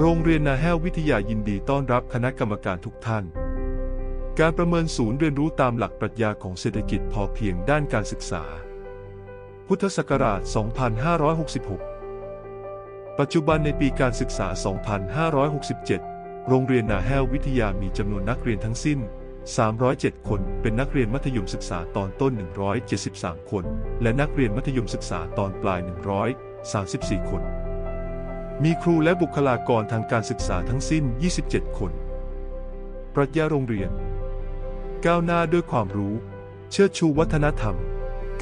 โรงเรียนนาแห้ววิทยายินดีต้อนรับคณะกรรมการทุกท่าน การประเมินศูนย์เรียนรู้ตามหลักปรัชญาของเศรษฐกิจพอเพียงด้านการศึกษา พุทธศักราช 2566 ปัจจุบันในปีการศึกษา 2567 โรงเรียนนาแห้ววิทยามีจำนวนนักเรียนทั้งสิ้น 307 คนเป็นนักเรียนมัธยมศึกษาตอนต้น 173 คน และนักเรียนมัธยมศึกษาตอนปลาย 134 คน มีครูและบุคลากรทางการศึกษาทั้งสิ้น 27 คน ปรัชญาโรงเรียน ก้าวหน้าด้วยความรู้ เชิดชูวัฒนธรรม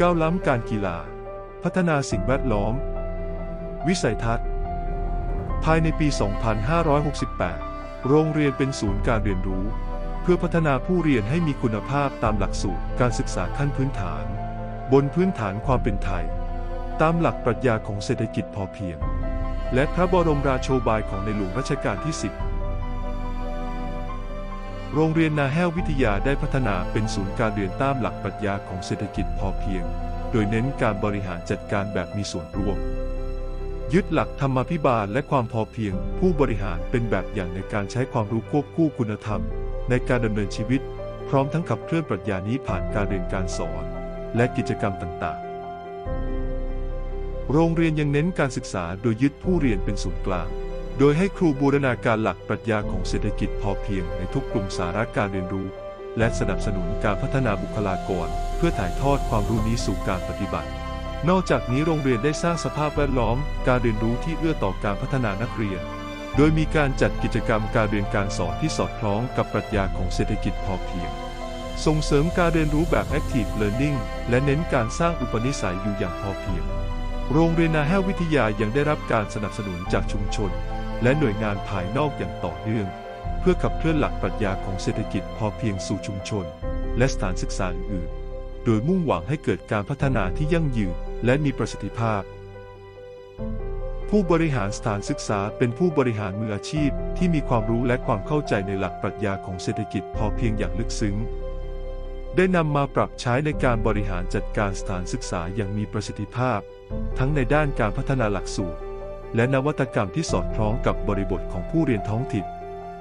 ก้าวล้ำการกีฬา พัฒนาสิ่งแวดล้อม วิสัยทัศน์ ภายในปี 2568 โรงเรียนเป็นศูนย์การเรียนรู้ เพื่อพัฒนาผู้เรียนให้มีคุณภาพตามหลักสูตรการศึกษาขั้นพื้นฐาน บนพื้นฐานความเป็นไทย ตามหลักปรัชญาของเศรษฐกิจพอเพียง และพระบรมราโชบายของในหลวงรัชกาลที่ 10 โรงเรียนนาแห้ววิทยาได้พัฒนาเป็นศูนย์การเรียนตามหลักปรัชญาของเศรษฐกิจพอเพียง โดยเน้นการบริหารจัดการแบบมีส่วนร่วม ยึดหลักธรรมาภิบาลและความพอเพียง ผู้บริหารเป็นแบบอย่างในการใช้ความรู้ควบคู่คุณธรรม ในการดำเนินชีวิต พร้อมทั้งขับเคลื่อนปรัชญานี้ผ่านการเรียนการสอน และกิจกรรมต่างๆ โรงเรียนยังเน้นการศึกษาโดยยึดผู้เรียนเป็นศูนย์กลาง โดยให้ครูบูรณาการหลักปรัชญาของเศรษฐกิจพอเพียงในทุกกลุ่มสาระการเรียนรู้ และสนับสนุนการพัฒนาบุคลากร เพื่อถ่ายทอดความรู้นี้สู่การปฏิบัติ นอกจากนี้โรงเรียนได้สร้างสภาพแวดล้อม การเรียนรู้ที่เอื้อต่อการพัฒนานักเรียน โดยมีการจัดกิจกรรมการเรียนการสอนที่สอดคล้องกับปรัชญาของเศรษฐกิจพอเพียงส่งเสริมการเรียนรู้แบบ Active Learning และเน้นการสร้างอุปนิสัยอยู่อย่างพอเพียง โรงเรียนนาแห้ววิทยายังได้รับการสนับสนุนจากชุมชน และหน่วยงานภายนอกอย่างต่อเนื่อง เพื่อขับเคลื่อนหลักปรัชญาของเศรษฐกิจพอเพียงสู่ชุมชน และสถานศึกษาอื่นๆโดยมุ่งหวังให้เกิดการพัฒนาที่ยั่งยืนและมีประสิทธิภาพ ผู้บริหารสถานศึกษาเป็นผู้บริหารมืออาชีพที่มีความรู้และความเข้าใจในหลักปรัชญาของเศรษฐกิจพอเพียงอย่างลึกซึ้ง ได้นำมาปรับใช้ในการบริหารจัดการสถานศึกษาอย่างมีประสิทธิภาพ ทั้งในด้านการพัฒนาหลักสูตร และนวัตกรรมที่สอดคล้องกับบริบทของผู้เรียนท้องถิ่น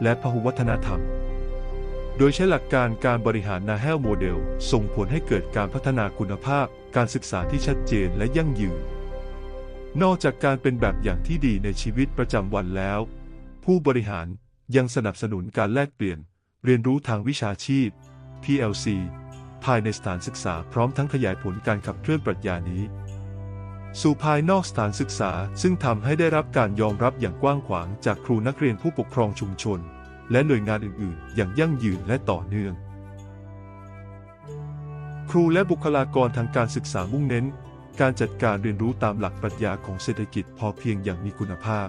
และพหุวัฒนธรรม โดยใช้หลักการการบริหารนาแห้วโมเดล ส่งผลให้เกิดการพัฒนาคุณภาพ การศึกษาที่ชัดเจนและยั่งยืน นอกจากการเป็นแบบอย่างที่ดีในชีวิตประจำวันแล้ว ผู้บริหารยังสนับสนุนการแลกเปลี่ยน เรียนรู้ทางวิชาชีพ PLC ภายในสถานศึกษาพร้อมทั้งขยายผลการขับเคลื่อนปรัชญานี้ สู่ภายนอกสถานศึกษา ซึ่งทำให้ได้รับการยอมรับอย่างกว้างขวางจากครูนักเรียนผู้ปกครองชุมชน และหน่วยงานอื่น ๆ อย่างยั่งยืนและต่อเนื่อง ครูและบุคลากรทางการศึกษามุ่งเน้น การจัดการเรียนรู้ตามหลักปรัชญาของเศรษฐกิจพอเพียงอย่างมีคุณภาพ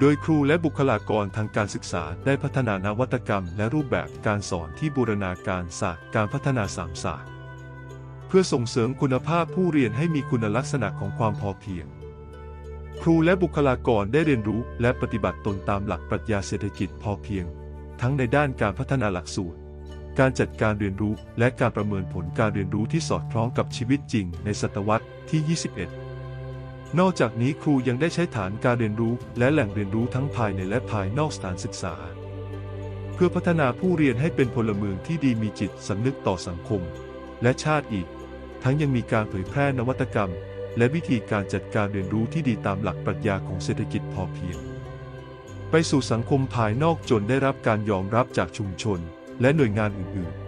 โดยครูและบุคลากรทางการศึกษาได้พัฒนานวัตกรรมและรูปแบบการสอนที่บูรณาการศาสตร์การพัฒนาสามศาสตร์ เพื่อส่งเสริมคุณภาพผู้เรียนให้มีคุณลักษณะของความพอเพียง ครูและบุคลากรได้เรียนรู้และปฏิบัติตนตามหลักปรัชญาเศรษฐกิจพอเพียง ทั้งในด้านการพัฒนาหลักสูตร การจัดการเรียนรู้และการประเมินผลการเรียนรู้ที่สอดคล้องกับชีวิตจริงในศตวรรษที่ 21 นอกจากนี้ครูยังได้ใช้ฐานการเรียนรู้ และแหล่งเรียนรู้ทั้งภายในและภายนอกสถานศึกษา เพื่อพัฒนาผู้เรียนให้เป็นพลเมืองที่ดีมีจิตสำนึกต่อสังคม และชาติอีก ทั้งยังมีการเผยแพร่นวัตกรรม และวิธีการจัดการเรียนรู้ที่ดีตามหลักปรัชญาของเศรษฐกิจพอเพียง ไปสู่สังคมภายนอกจนได้รับการยอมรับจากชุมชน และหน่วยงานอื่นๆ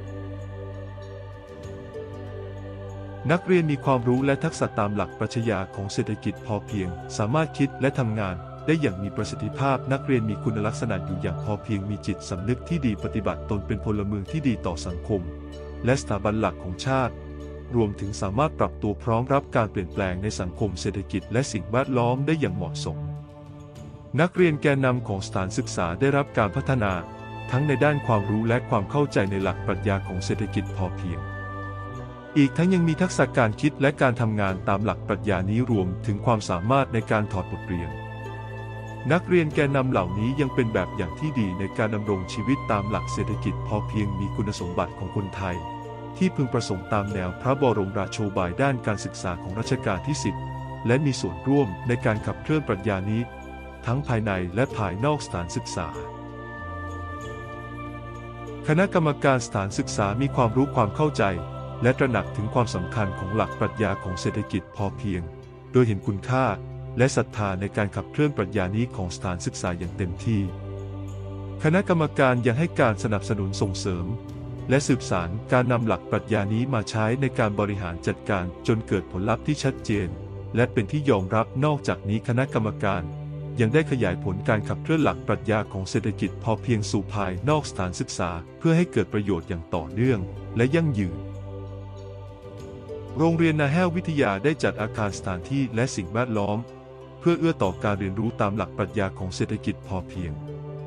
นักเรียนมีความรู้และทักษะตามหลักปรัชญาของเศรษฐกิจพอเพียง สามารถคิดและทำงาน ได้อย่างมีประสิทธิภาพ นักเรียนมีคุณลักษณะอยู่อย่างพอเพียงมีจิตสำนึกที่ดีปฏิบัติตนเป็นพลเมืองที่ดีต่อสังคม และสถาบันหลักของชาติ รวมถึงสามารถปรับตัวพร้อมรับการเปลี่ยนแปลงในสังคมเศรษฐกิจและสิ่งแวดล้อมได้อย่างเหมาะสม นักเรียนแกนนำของสถานศึกษาได้รับการพัฒนา ทั้งในด้านความรู้และความเข้าใจในหลักปรัชญาของเศรษฐกิจพอเพียง อีกทั้งยังมีทักษะการคิดและการทำงานตามหลักปรัชญานี้รวมถึงความสามารถในการถอดบทเรียน นักเรียนแกนนำเหล่านี้ยังเป็นแบบอย่างที่ดีในการดำรงชีวิตตามหลักเศรษฐกิจพอเพียงมีคุณสมบัติของคนไทย ที่พึงประสงค์ตามแนวพระบรมราโชบายด้านการศึกษาของรัชกาลที่ 10 และมีส่วนร่วมในการขับเคลื่อนปรัชญานี้ ทั้งภายในและภายนอกสถานศึกษาคณะกรรมการสถานศึกษามีความรู้ความเข้าใจ และตระหนักถึงความสำคัญของหลักปรัชญาของเศรษฐกิจพอเพียง โดยเห็นคุณค่าและศรัทธาในการขับเคลื่อนปรัชญานี้ของสถานศึกษาอย่างเต็มที่ คณะกรรมการยังให้การสนับสนุนส่งเสริม และสืบสารการนำหลักปรัชญานี้มาใช้ในการบริหารจัดการจนเกิดผลลัพธ์ที่ชัดเจน และเป็นที่ยอมรับนอกจากนี้คณะกรรมการ ยังได้ขยายผลการขับเคลื่อนหลักปรัชญาของเศรษฐกิจพอเพียงสู่ภายนอกสถานศึกษา เพื่อให้เกิดประโยชน์อย่างต่อเนื่อง และยั่งยืน โรงเรียนนาแห้ววิทยาได้จัดอาคารสถานที่และสิ่งแวดล้อม เพื่อเอื้อต่อการเรียนรู้ตามหลักปรัชญาของเศรษฐกิจพอเพียง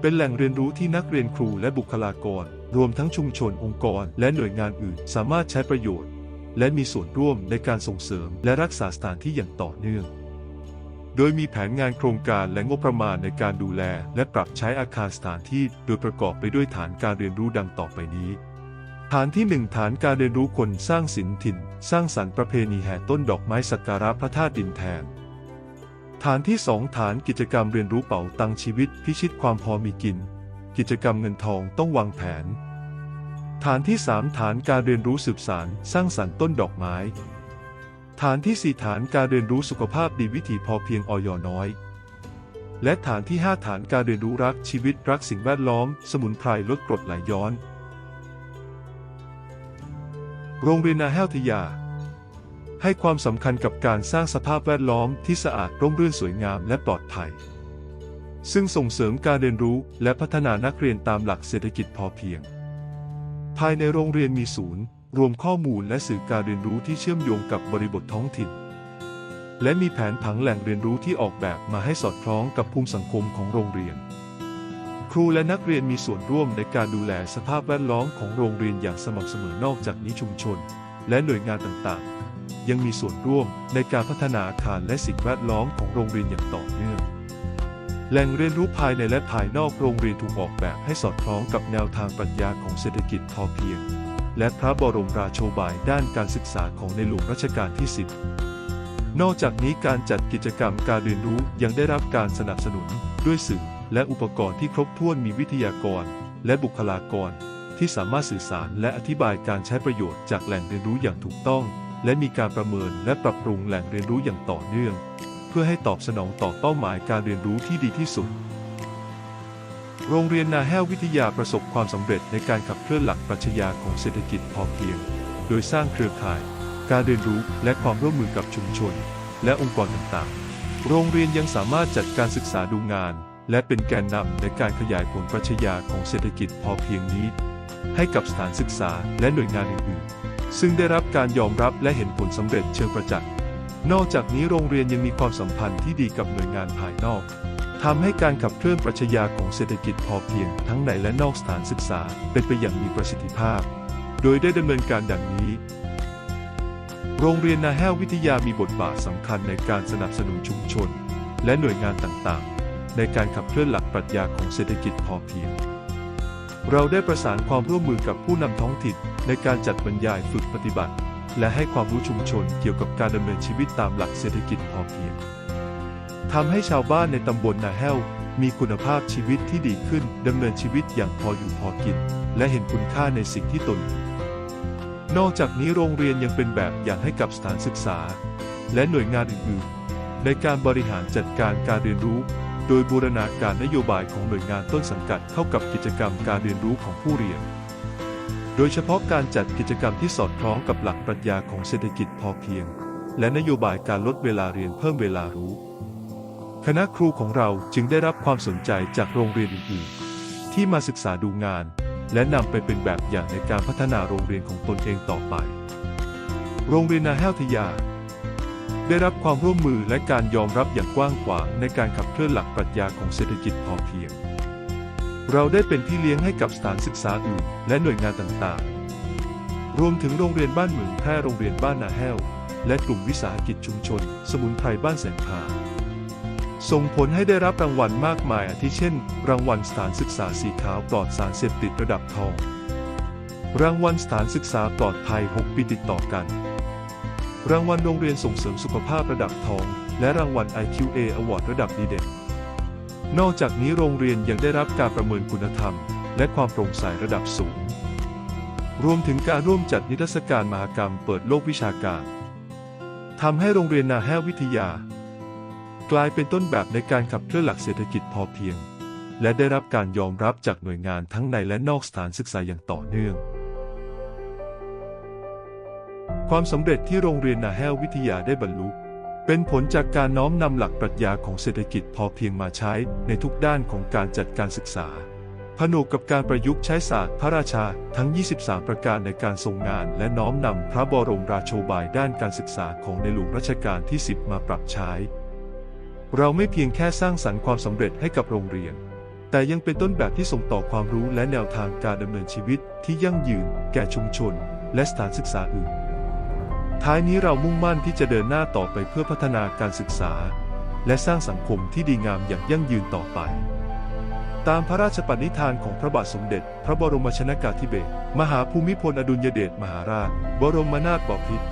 เป็นแหล่งเรียนรู้ที่นักเรียนครูและบุคลากร รวมทั้งชุมชนองค์กร และหน่วยงานอื่น สามารถใช้ประโยชน์ และมีส่วนร่วมในการส่งเสริมและรักษาสถานที่อย่างต่อเนื่อง โดยมีแผนงานโครงการและงบประมาณในการดูแล และปรับใช้อาคารสถานที่ โดยประกอบไปด้วยฐานการเรียนรู้ดังต่อไปนี้ ฐานที่ 1 ฐานการเรียนรู้คนสร้างศิลถิ่น สร้างสรรค์ประเพณีแห่ต้นดอกไม้สักการะพระธาตุดินแทน ฐานที่ 2 ฐานกิจกรรมเรียนรู้เป่าตังชีวิตพิชิตความพอมีกิน กิจกรรมเงินทองต้องวางแผน ฐานที่ 3 ฐานการเรียนรู้สืบสารสร้างสรรค์ต้นดอกไม้ ฐานที่ 4 ฐานการเรียนรู้สุขภาพดีวิถีพอเพียงออยน้อย และฐานที่ 5 ฐานการเรียนรู้รักชีวิตรักสิ่งแวดล้อม สมุนไพรลดกรดไหลย้อน โรงเรียนนาแห้วทยา ให้ความสำคัญกับการสร้างสภาพแวดล้อมที่สะอาดร่มรื่นสวยงามและปลอดภัย ซึ่งส่งเสริมการเรียนรู้และพัฒนานักเรียนตามหลักเศรษฐกิจพอเพียง ภายในโรงเรียนมีศูนย์ รวมข้อมูลและสื่อการเรียนรู้ที่เชื่อมโยงกับบริบทท้องถิ่น และมีแผนผังแหล่งเรียนรู้ที่ออกแบบมาให้สอดคล้องกับภูมิสังคมของโรงเรียน ครูและนักเรียนมีส่วนร่วมในการดูแลสภาพแวดล้อมของโรงเรียนอย่างสม่ำเสมอนอกจากนี้ชุมชน และหน่วยงานต่างๆ ยังมีส่วนร่วมในการพัฒนาอาคารและสิ่งแวดล้อมของโรงเรียนอย่างต่อเนื่องแหล่งเรียนรู้ภายในและภายนอกโรงเรียนถูกออกแบบให้สอดคล้องกับแนวทางปรัชญาของเศรษฐกิจพอเพียง และพระบรมราโชบายด้านการศึกษาของในหลวงรัชกาลที่ 10 นอกจากนี้การจัดกิจกรรมการเรียนรู้ยังได้รับการสนับสนุนด้วยสื่อ และอุปกรณ์ที่ครบถ้วนมีวิทยากร และบุคลากร ที่สามารถสื่อสารและอธิบายการใช้ประโยชน์จากแหล่งเรียนรู้อย่างถูกต้อง และมีการประเมินและปรับปรุงแหล่งเรียนรู้อย่างต่อเนื่อง เพื่อให้ตอบสนองต่อเป้าหมายการเรียนรู้ที่ดีที่สุด โรงเรียนนาแห้ววิทยาประสบความสำเร็จในการขับเคลื่อนหลักปรัชญาของเศรษฐกิจพอเพียง โดยสร้างเครือข่าย การเรียนรู้และความร่วมมือกับชุมชน และองค์กรต่างๆ โรงเรียนยังสามารถจัดการศึกษาดูงาน และเป็นแกนนำในการขยายผลปรัชญาของเศรษฐกิจพอเพียงนี้ ให้กับสถานศึกษาและหน่วยงานอื่นๆ ซึ่งได้รับการยอมรับและเห็นผลสำเร็จเชิงประจักษ์นอกจากนี้โรงเรียนยังมีความสัมพันธ์ที่ดีกับหน่วยงานภายนอกทำให้การขับเคลื่อนปรัชญาของเศรษฐกิจพอเพียงทั้งในและนอกสถานศึกษาเป็นไปอย่างมีประสิทธิภาพ โดยได้ดำเนินการดังนี้ โรงเรียนนาแห้ววิทยามีบทบาทสำคัญในการสนับสนุนชุมชน และหน่วยงานต่างๆ ในการขับเคลื่อนหลักปรัชญาของเศรษฐกิจพอเพียง เราได้ประสานความร่วมมือกับผู้นำท้องถิ่นในการจัดบรรยายฝึกปฏิบัติ และให้ความรู้ชุมชนเกี่ยวกับการดำเนินชีวิตตามหลักเศรษฐกิจพอเพียงทำให้ชาวบ้านในตำบลนาแห้วมีคุณภาพชีวิตที่ดีขึ้นดำเนินชีวิตอย่างพออยู่พอกิน และเห็นคุณค่าในสิ่งที่ตน นอกจากนี้โรงเรียนยังเป็นแบบอย่างให้กับสถานศึกษา และหน่วยงานอื่นๆ ในการบริหารจัดการการเรียนรู้ โดยบูรณาการนโยบายของหน่วยงานต้นสังกัดเข้ากับกิจกรรมการเรียนรู้ของผู้เรียน โดยเฉพาะการจัดกิจกรรมที่สอดคล้องกับหลักปรัชญาของเศรษฐกิจพอเพียง และนโยบายการลดเวลาเรียนเพิ่มเวลารู้ คณะครูของเราจึงได้รับความสนใจจากโรงเรียนอื่นๆ ที่มาศึกษาดูงาน และนำไปเป็นแบบอย่างในการพัฒนาโรงเรียนของตนเองต่อไป โรงเรียนนาแห้วทยา ได้รับความร่วมมือและการยอมรับอย่างกว้างขวางในการขับเคลื่อนหลักปรัชญาของเศรษฐกิจพอเพียง เราได้เป็นพี่เลี้ยงให้กับสถานศึกษาอื่น และหน่วยงานต่างๆ รวมถึงโรงเรียนบ้านเหมืองแพร่โรงเรียนบ้านนาแห้ว และกลุ่มวิสาหกิจชุมชน สมุนไพรบ้านแสงพาส่งผลให้ได้รับรางวัลมากมายอาทิเช่น รางวัลสถานศึกษาสีขาวปลอดสารเสพติดระดับทอง รางวัลสถานศึกษาปลอดภัย 6 ปีติดต่อกัน รางวัลโรงเรียนส่งเสริมสุขภาพระดับทอง และรางวัล IQA Award ระดับดีเด่น นอกจากนี้โรงเรียนยังได้รับการประเมินคุณธรรม และความโปร่งใสระดับสูง รวมถึงการร่วมจัดนิทรรศการมหกรรมเปิดโลกวิชาการทำให้โรงเรียนนาแห้ววิทยา กลายเป็นต้นแบบในการขับเคลื่อนหลักเศรษฐกิจพอเพียง และได้รับการยอมรับจากหน่วยงานทั้งในและนอกสถานศึกษาอย่างต่อเนื่อง ความสำเร็จที่โรงเรียนนาแห้ววิทยาได้บรรลุ เป็นผลจากการน้อมนำหลักปรัชญาของเศรษฐกิจพอเพียงมาใช้ในทุกด้านของการจัดการศึกษา ผนวกกับการประยุกต์ใช้ศาสตร์พระราชาทั้ง 23 ประการในการทรงงาน และน้อมนำพระบรมราโชบายด้านการศึกษาของในหลวงรัชกาลที่ 10 มาปรับใช้ เราไม่เพียงแค่สร้างสรรค์ความสำเร็จให้กับโรงเรียนแต่ยังเป็นต้นแบบที่ส่งต่อความรู้และแนวทางการดำเนินชีวิตที่ยั่งยืน แก่ชุมชน และสถานศึกษาอื่น ท้ายนี้เรามุ่งมั่นที่จะเดินหน้าต่อไปเพื่อพัฒนาการศึกษา และสร้างสังคมที่ดีงามอย่างยั่งยืนต่อไป ตามพระราชปณิธานของพระบาทสมเด็จ พระบรมชนากาธิเบศรมหาภูมิพลอดุลยเดชมหาราช บรมนาถบพิตร